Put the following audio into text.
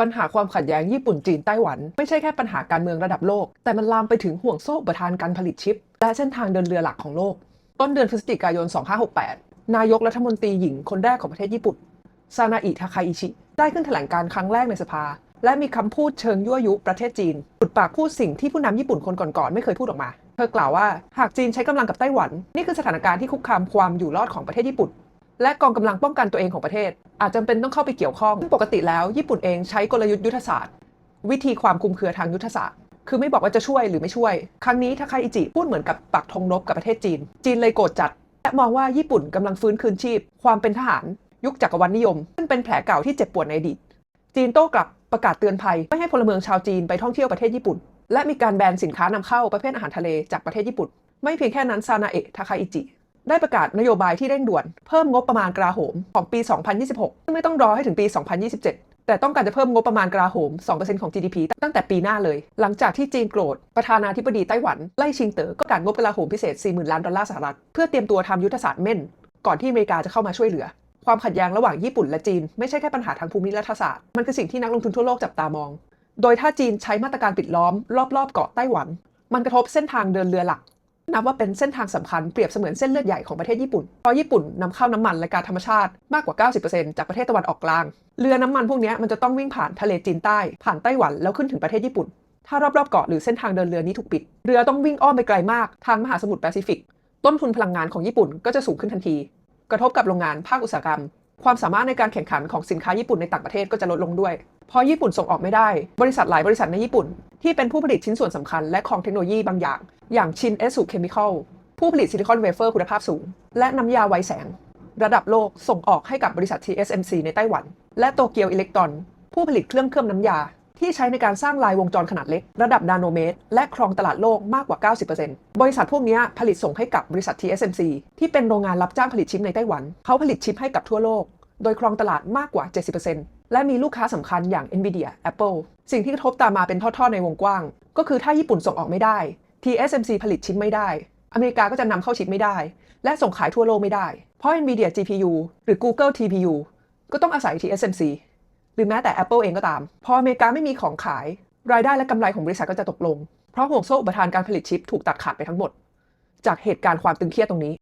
ปัญหาความขัดแย้งญี่ปุ่นจีนไต้หวัน ไม่ใช่แค่ปัญหาการเมืองระดับโลก แต่มันลามไปถึงห่วงโซ่อุปทานการผลิตชิป และเส้นทางเดินเรือหลักของโลก ต้นเดือนพฤศจิกายน 2568 นายกรัฐมนตรีหญิงคนแรกของประเทศญี่ปุ่นซานาอิทาคาอิชิ ได้ขึ้นแถลงการณ์ครั้งแรกในสภา และมีคำพูดเชิงยั่วยุประเทศจีนปุดปากพูดสิ่งที่ผู้นำญี่ปุ่นคนก่อนๆไม่เคยพูดออกมา เธอกล่าวว่าหากจีนใช้กำลังกับไต้หวัน นี่คือสถานการณ์ที่คุกคามความอยู่รอดของประเทศญี่ปุ่น และกองกำลังป้องกันตัวเองของประเทศ อาจจำเป็นต้องเข้าไปเกี่ยวข้องซึ่งปกติแล้ว ญี่ปุ่นเองใช้กลยุทธ์ยุทธศาสตร์ วิธีความคุมเครือทางยุทธศาสตร์ คือไม่บอกว่าจะช่วยหรือไม่ช่วย ครั้งนี้ทาคาอิจิพูดเหมือนกับปักธงรบกับประเทศจีน จีนเลยโกรธจัด และมองว่าญี่ปุ่นกำลังฟื้นคืนชีพ ความเป็นทหาร ยุคจักรวรรดินิยม ซึ่งเป็นแผลเก่าที่เจ็บปวดในอดีตจีนโต้กลับประกาศเตือนภัยไม่ให้พลเมืองชาวจีนไปท่องเที่ยวประเทศญี่ปุ่น และมีการแบนสินค้านำเข้าประเภทอาหารทะเลจากประเทศญี่ปุ่น ไม่เพียงแค่นั้นซานาเอะทาคาอิจิ ได้ประกาศนโยบายที่เร่งด่วน เพิ่มงบประมาณกลาโหมของปี 2026 ซึ่งไม่ต้องรอให้ถึงปี 2027 แต่ต้องการจะเพิ่มงบประมาณกลาโหม 2%ของ GDP ตั้งแต่ปีหน้าเลย หลังจากที่จีนโกรธ ประธานาธิบดีไต้หวัน ไล่ชิงเต๋อก็การงบกลาโหมพิเศษ 40,000 ล้านดอลลาร์สหรัฐ เพื่อเตรียมตัวทำยุทธศาสตร์เม่น ก่อนที่อเมริกาจะเข้ามาช่วยเหลือ ความขัดแย้งระหว่างญี่ปุ่นและจีนไม่ใช่แค่ปัญหาทางภูมิรัฐศาสตร์ มันคือสิ่งที่นักลงทุนทั่วโลกจับตามอง โดยถ้าจีนใช้มาตรการปิดล้อม รอบๆเกาะไต้หวัน มันกระทบเส้นทางเดินเรือหลัก นับว่าเป็นเส้นทางสำคัญเปรียบเสมือนเส้นเลือดใหญ่ของประเทศญี่ปุ่น เพราะญี่ปุ่นนำเข้าน้ำมันและก๊าซธรรมชาติมากกว่า 90%จากประเทศตะวันออกกลาง เรือน้ำมันพวกนี้มันจะต้องวิ่งผ่านทะเลจีนใต้ ผ่านไต้หวันแล้วขึ้นถึงประเทศญี่ปุ่น ถ้ารอบๆเกาะหรือเส้นทางเดินเรือนี้ถูกปิด เรือต้องวิ่งอ้อมไปไกลมาก ทางมหาสมุทรแปซิฟิก ต้นทุนพลังงานของญี่ปุ่นก็จะสูงขึ้นทันที กระทบกับโรงงานภาคอุตสาหกรรม ความสามารถในการแข่งขันของสินค้าญี่ปุ่นในต่างประเทศก็จะลดลงด้วยพราะญี่ปุ่นส่งออกไม่ได้ บริษัทหลายบริษัทในญี่ปุ่น ที่เป็นผู้ผลิตชิ้นส่วนสำคัญและของเทคโนโลยีบางอย่าง อย่างชินเอสุเคมีคอลผู้ผลิตซิลิคอนเวเฟอร์คุณภาพสูง และน้ำยาไวแสง ระดับโลกส่งออกให้กับบริษัท TSMC ในไต้หวัน และโตเกียวอิเล็กตรอนผู้ผลิตเครื่องเคลือบน้ำยา ที่ใช้ในการสร้างลายวงจรขนาดเล็ก ระดับนาโนเมตร และครองตลาดโลกมากกว่า 90%บริษัทพวกนี้ผลิตส่งให้กับบริษัท TSMC ที่เป็นโรงงานรับจ้างผลิตชิปในไต้หวัน เขาผลิตชิปให้กับทั่วโลก โดยครองตลาดมากกว่า 70%และมีลูกค้าสำคัญอย่าง Nvidia Apple สิ่งที่กระทบตามมาเป็นทอดๆในวงกว้าง ก็คือถ้าญี่ปุ่นส่งออกไม่ได้ TSMC ผลิตชิปไม่ได้ อเมริกาก็จะนำเข้าชิปไม่ได้ และส่งขายทั่วโลกไม่ได้ เพราะ Nvidia GPU หรือ Google TPU ก็ต้องอาศัยที่ SMC หรือแม้แต่ Apple เองก็ตาม พออเมริกาไม่มีของขาย รายได้และกำไรของบริษัทก็จะตกลง เพราะห่วงโซ่อุปทานการผลิตชิปถูกตัดขาดไปทั้งหมด จากเหตุการณ์ความตึงเครียดตรงนี้